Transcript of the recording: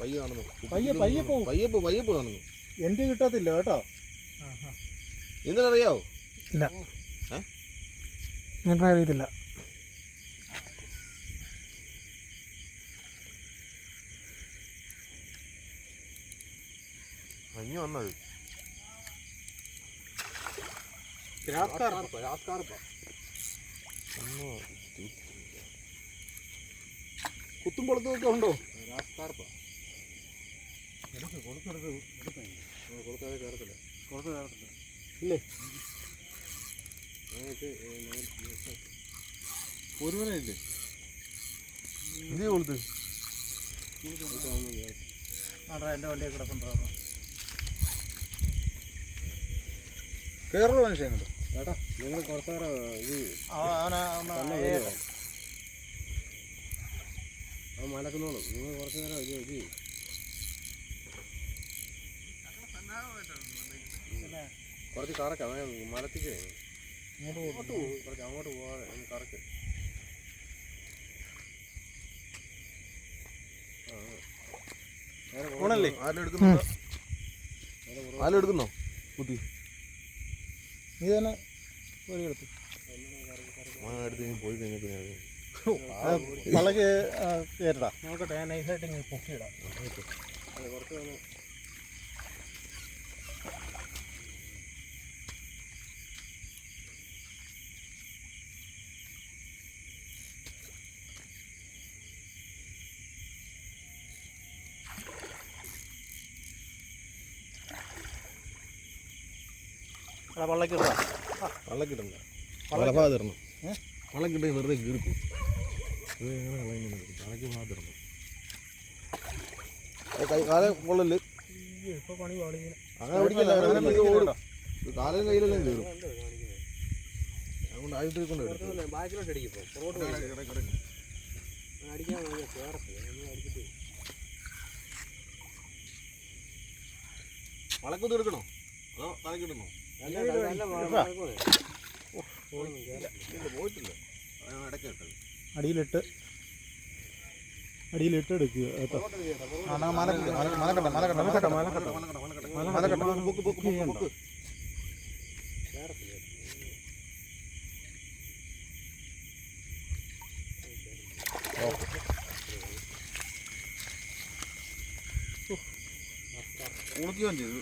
പയ്യെ കാണുന്നു. പയ്യെ, പയ്യെ പോവും. പയ്യപ്പ് പയ്യപ്പ് കാണുന്നു. എന്റെ കിട്ടത്തില്ല കേട്ടോ. എന്തിനറിയാവോ ഇല്ല? ഞാൻ അറിയത്തില്ല മഞ്ഞ് വന്നത് കുത്തും ഒക്കെ ഉണ്ടോ? ഇല്ലേ? ഒരു മണിയില്ലേ എന്ത് കൊടുത്ത്? ആടാ എന്റെ വണ്ടിയെ കിടപ്പുണ്ടോ കയറുള്ള മനുഷ്യനുണ്ട് ചേട്ടാ നിങ്ങൾ കുറച്ചേരം ഇത് അവൻ മലക്കുന്നോളൂ നിങ്ങൾ കുറച്ച് നേരം ഇത് ഇത് കുറച്ച് കറക്കാം മലത്തിക്ക് അങ്ങോട്ട് പോകും കുറച്ച് അങ്ങോട്ട് പോകാതെ ഒന്ന് കറക്ക്. ഊണല്ലേ? ആരെടുക്കുന്നോ എടുക്കുന്നോ കുത്തി നീ തന്നെ എടുത്തു. പോയി കഴിഞ്ഞാൽ പിന്നെ കേട്ടടാ നോക്കട്ടെ ഞാൻ നൈസായിട്ട് പൊക്കിയിടാം. വള്ളക്കിടണ്ട. വള്ളക്കിട്ട് വെറുതെ കീറിക്കും ഇത് എങ്ങനെ കളയുന്നത് വള്ളക്ക് ഭാഗം തരണം കാലം കൊള്ളൽ ഇപ്പൊ പണി പാളിങ്ങനെ. അങ്ങനെ പിടിക്കല്ല? അങ്ങനെ അങ്ങനെ ഇത് ഓടും പിടിക്കണ്ട. ഇത് കാലും കയ്യിലെല്ലാം കയറും അതുകൊണ്ട് ആയിട്ട് കൊണ്ട് എടുത്തു ബാക്കിലോട്ട് അടിക്കും പുറകോട്ട് അടിക്കാൻ ചേർത്ത് അടിച്ചിട്ട്. വളക്കുത്തി എടുക്കണോ? അതോ തലക്കിടണോ അടിയിലിട്ട് അടിയിലിട്ട് എടുക്കുക കേട്ടോ. ഉണക്കുകയും ചെയ്തു.